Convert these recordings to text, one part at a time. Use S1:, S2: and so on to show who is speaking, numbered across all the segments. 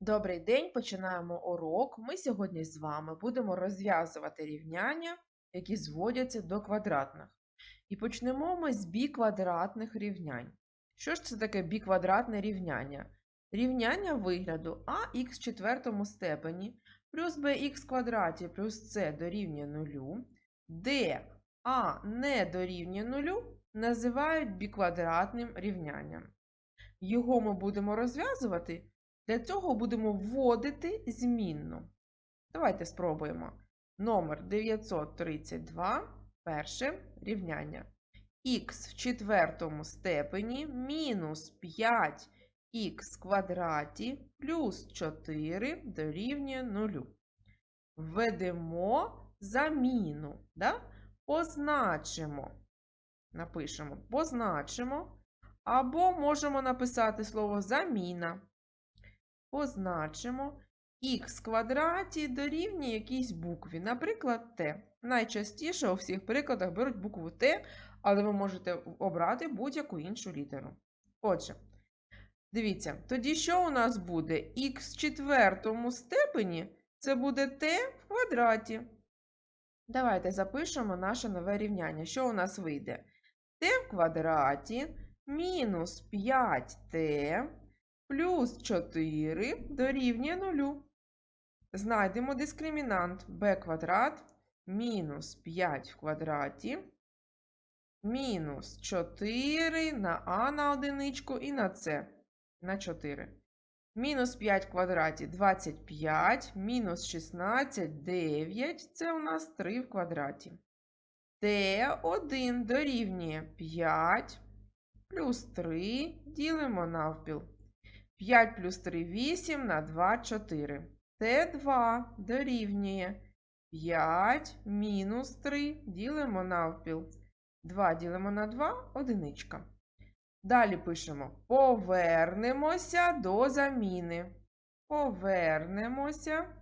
S1: Добрий день, починаємо урок. Ми сьогодні з вами будемо розв'язувати рівняння, які зводяться до квадратних. І почнемо ми з біквадратних рівнянь. Що ж це таке біквадратне рівняння? Рівняння вигляду ax в четвертому степені плюс bx квадраті плюс c дорівнює нулю, де а не дорівнює нулю, називають біквадратним рівнянням. Його ми будемо розв'язувати. Для цього будемо вводити змінну. Давайте спробуємо. Номер 932, перше рівняння. Х в четвертому степені мінус 5х квадраті плюс 4 дорівнює 0. Введемо заміну. Да? Позначимо. Напишемо позначимо. Або можемо написати слово заміна позначимо х квадраті дорівнює якійсь букві, наприклад, t. Найчастіше у всіх прикладах беруть букву Т, але ви можете обрати будь-яку іншу літеру. Отже, дивіться, тоді що у нас буде? х в четвертому степені це буде t в квадраті. Давайте запишемо наше нове рівняння. Що у нас вийде? t в квадраті мінус 5t плюс 4 дорівнює 0. Знайдемо дискримінант b квадрат мінус 5 в квадраті мінус 4 на а на одиничку і на c на 4. Мінус 5 в квадраті 25, мінус 16 9. Це у нас 3 в квадраті. t1 дорівнює 5 плюс 3 ділимо навпіл. 5 плюс 3 8 на 2 4. Т2 дорівнює 5 мінус 3 ділимо навпіл. 2 ділимо на 2 одиничка. Далі пишемо повернемося до заміни. Повернемося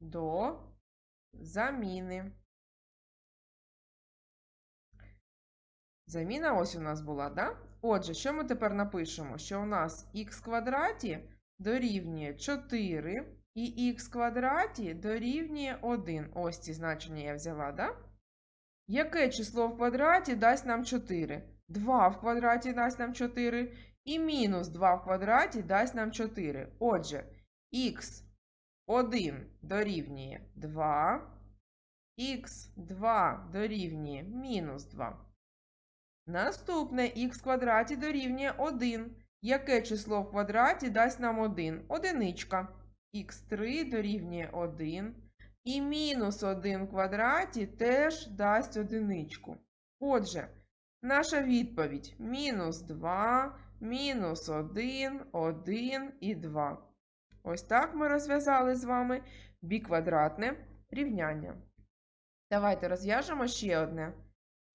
S1: до заміни. Заміна ось у нас була, да? Отже, що ми тепер напишемо? Що у нас х квадраті дорівнює 4 і х квадраті дорівнює 1. Ось ці значення я взяла, да? Яке число в квадраті дасть нам 4? 2 в квадраті дасть нам 4 і мінус 2 в квадраті дасть нам 4. Отже, х 1 дорівнює 2, х 2 дорівнює мінус 2. Наступне х квадраті дорівнює 1. Яке число в квадраті дасть нам 1? Одиничка. х3 дорівнює 1. І мінус 1 в квадраті теж дасть одиничку. Отже, наша відповідь мінус 2, мінус 1, 1 і 2. Ось так ми розв'язали з вами біквадратне рівняння. Давайте розв'яжемо ще одне.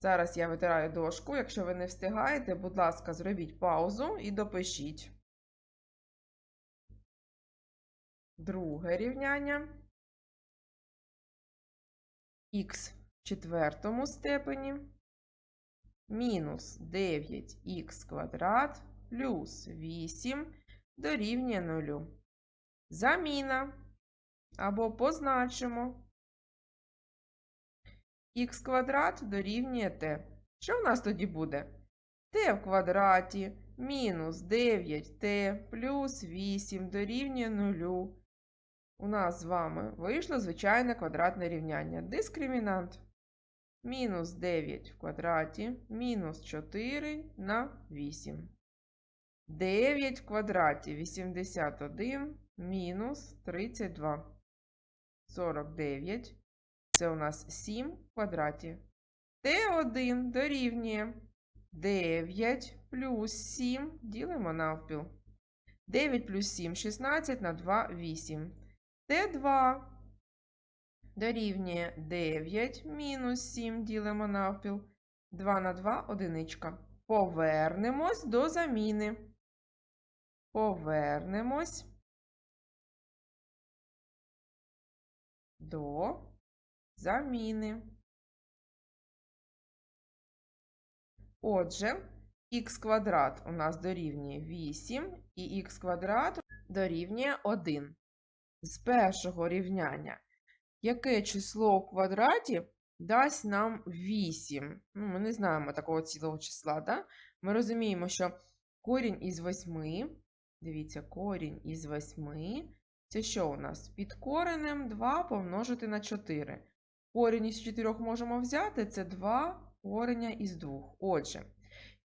S1: Зараз я витираю дошку. Якщо ви не встигаєте, будь ласка, зробіть паузу і допишіть. Друге рівняння. Х в четвертому степені мінус 9х квадрат плюс 8 дорівнює 0. Заміна або позначимо х квадрат дорівнює t. Що в нас тоді буде? t в квадраті мінус 9t плюс 8 дорівнює 0. У нас з вами вийшло звичайне квадратне рівняння. Дискримінант мінус 9 в квадраті мінус 4 на 8. 9 в квадраті 81 мінус 32. 49 це у нас 7 в квадраті. Т1 дорівнює 9 плюс 7 ділимо навпіл. 9 плюс 7 16 на 2 8. Т2 дорівнює 9 мінус 7 ділимо навпіл. 2 на 2 одиничка. Повернемось до заміни. Повернемось до заміни. Отже, х квадрат у нас дорівнює 8 і х квадрат дорівнює 1. З першого рівняння яке число у квадраті дасть нам 8? Ну, ми не знаємо такого цілого числа, да? Ми розуміємо, що корінь із 8, дивіться, корінь із 8, це що у нас? Під коренем 2 помножити на 4. Корінь із 4 можемо взяти, це 2 кореня із 2. Отже,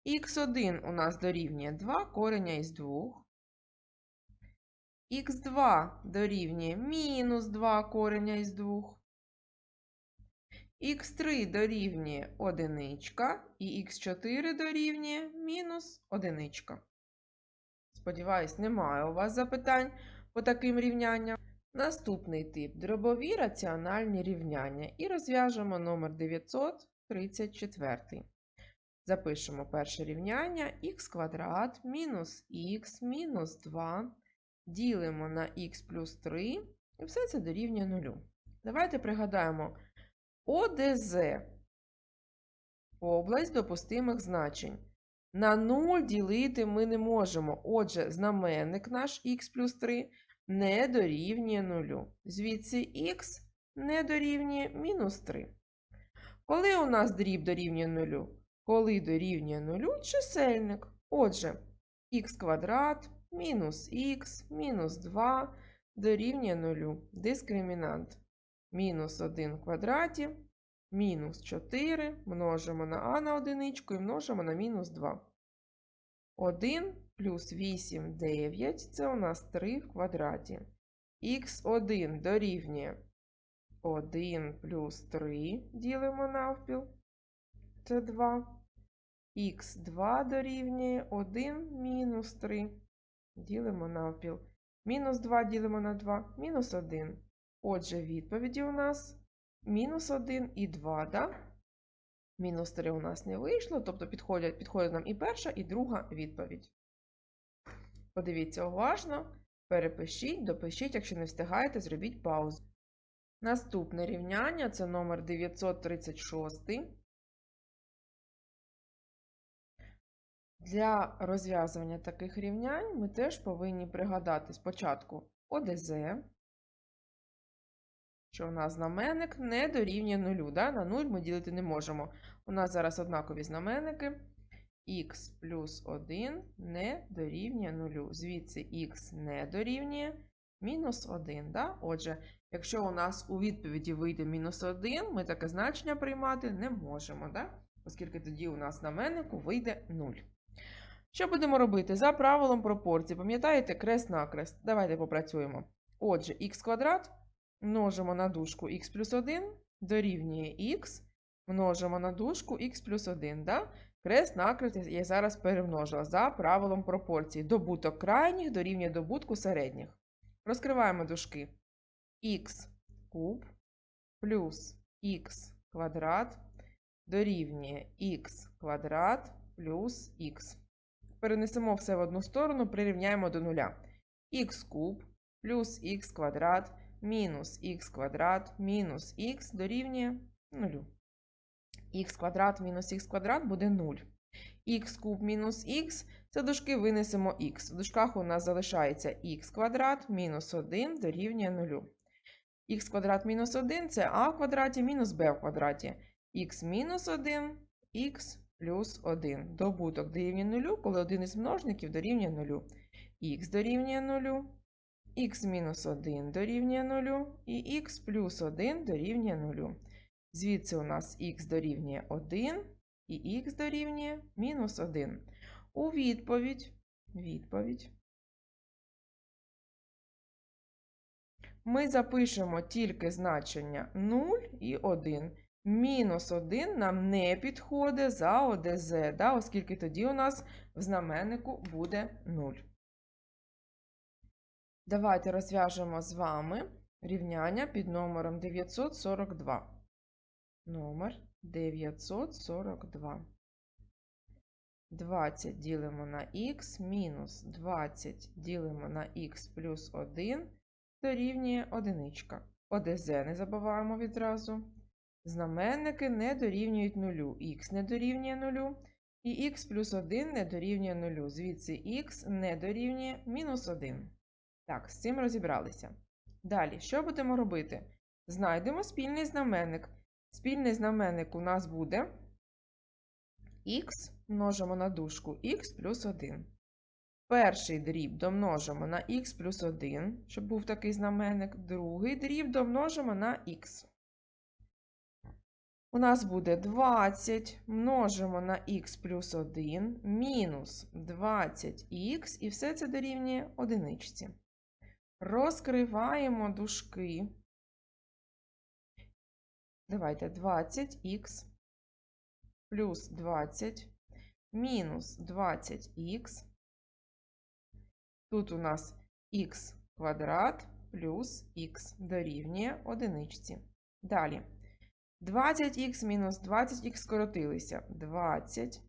S1: х1 у нас дорівнює 2 кореня із 2. х2 дорівнює мінус 2 кореня із 2. х3 дорівнює 1 і х4 дорівнює мінус 1. Сподіваюсь, немає у вас запитань по таким рівнянням. Наступний тип дробові раціональні рівняння. І розв'яжемо номер 934. Запишемо перше рівняння х квадрат мінус х мінус 2 ділимо на х плюс 3, і все це дорівнює 0. Давайте пригадаємо ОДЗ область допустимих значень. На 0 ділити ми не можемо. Отже, знаменник наш х плюс 3 не дорівнює 0. Звідси х не дорівнює мінус 3. Коли у нас дріб дорівнює 0? Коли дорівнює 0 чисельник. Отже, х квадрат мінус х мінус 2 дорівнює 0. Дискримінант мінус 1 в квадраті, мінус 4 множимо на а на одиничку і множимо на мінус 2. 1 плюс 8 9 це у нас 3 в квадраті. х1 дорівнює 1 плюс 3 ділимо навпіл. Це 2. х2 дорівнює 1 мінус 3 ділимо навпіл. Мінус 2 ділимо на 2, мінус 1. Отже, відповіді у нас мінус 1 і 2, да? Мінус 3 у нас не вийшло, тобто підходять, підходить нам і перша, і друга відповідь. Подивіться уважно, перепишіть, допишіть, якщо не встигаєте, зробіть паузу. Наступне рівняння це номер 936. Для розв'язування таких рівнянь ми теж повинні пригадати спочатку ОДЗ, що у нас знаменник не дорівнює нулю. Да? На 0 ми ділити не можемо. У нас зараз однакові знаменники. Х плюс 1 не дорівнює нулю. Звідси х не дорівнює мінус 1. Да? Отже, якщо у нас у відповіді вийде мінус 1, ми таке значення приймати не можемо, да? оскільки тоді у нас знаменнику вийде 0. Що будемо робити? За правилом пропорції, пам'ятаєте, крест-накрест. Давайте попрацюємо. Отже, х квадрат множимо на дужку х плюс 1 дорівнює х, множимо на дужку х плюс 1. Да? Крест-накрест я зараз перемножила за правилом пропорції. Добуток крайніх дорівнює добутку середніх. Розкриваємо дужки. х куб плюс х квадрат дорівнює х квадрат плюс х. Перенесемо все в одну сторону, прирівняємо до нуля. х куб плюс х квадрат мінус х квадрат мінус х дорівнює 0. Х квадрат мінус х квадрат буде 0. х куб мінус х це дужки винесемо х. В дужках у нас залишається х квадрат мінус 1 дорівнює 0. х квадрат мінус 1 це а в квадраті мінус b в квадраті. х мінус 1 х плюс 1. Добуток дорівнює 0, коли один із множників дорівнює 0. х дорівнює 0, х мінус 1 дорівнює 0 і х плюс 1 дорівнює 0. Звідси у нас х дорівнює 1 і х дорівнює мінус 1. У відповідь, відповідь ми запишемо тільки значення 0 і 1. Мінус 1 нам не підходить за ОДЗ, да, оскільки тоді у нас в знаменнику буде 0. Давайте розв'яжемо з вами рівняння під номером 942. Номер 942. 20 ділимо на х мінус 20 ділимо на х плюс 1 дорівнює 1. ОДЗ не забуваємо відразу. Знаменники не дорівнюють нулю. Х не дорівнює нулю І х плюс 1 не дорівнює 0. Звідси х не дорівнює мінус 1. Так, з цим розібралися. Далі, що будемо робити? Знайдемо спільний знаменник. Спільний знаменник у нас буде х множимо на дужку х плюс 1. Перший дріб домножимо на х плюс 1, щоб був такий знаменник. Другий дріб домножимо на х. У нас буде 20 множимо на х плюс 1 мінус 20х, і все це дорівнює одиничці. Розкриваємо дужки. Давайте 20х плюс 20 мінус 20х. Тут у нас х квадрат плюс х дорівнює одиничці. Далі. 20х мінус 20х скоротилися. 20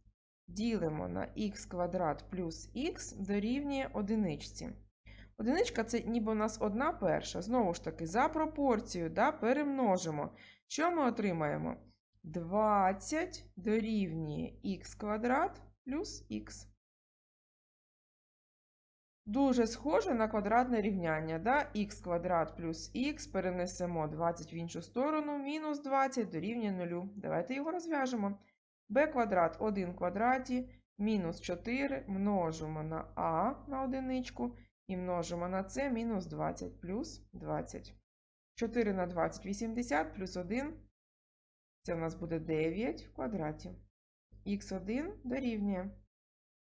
S1: ділимо на х квадрат плюс х дорівнює одиничці. Одиничка це ніби у нас одна перша. Знову ж таки, за пропорцією да, перемножимо. Що ми отримаємо? 20 дорівнює х квадрат плюс х. Дуже схоже на квадратне рівняння. Да? х квадрат плюс х перенесемо 20 в іншу сторону, мінус 20 дорівнює 0. Давайте його розв'яжемо. b квадрат 1 квадраті мінус 4 множимо на а на одиничку і множимо на c мінус 20 плюс 20. 4 на 20 – 80 плюс 1 це у нас буде 9 в квадраті. х1 дорівнює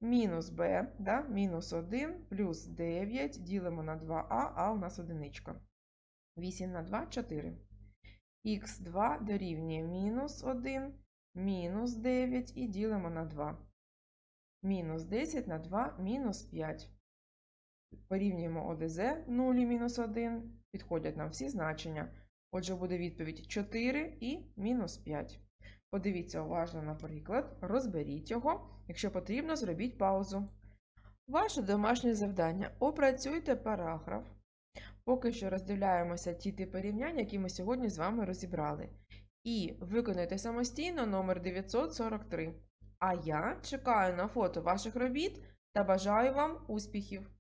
S1: мінус b, да? мінус 1 плюс 9 ділимо на 2а, а у нас одиничка. 8 на 2 – 4. х2 дорівнює мінус 1, мінус 9 і ділимо на 2. Мінус 10 на 2 – мінус 5. Порівнюємо ОДЗ 0 і мінус 1. Підходять нам всі значення. Отже, буде відповідь 4 і мінус 5. Подивіться уважно на приклад, розберіть його. Якщо потрібно, зробіть паузу. Ваше домашнє завдання. Опрацюйте параграф. Поки що роздивляємося ті типи рівнянь, які ми сьогодні з вами розібрали. І виконуйте самостійно номер 943. А я чекаю на фото ваших робіт та бажаю вам успіхів!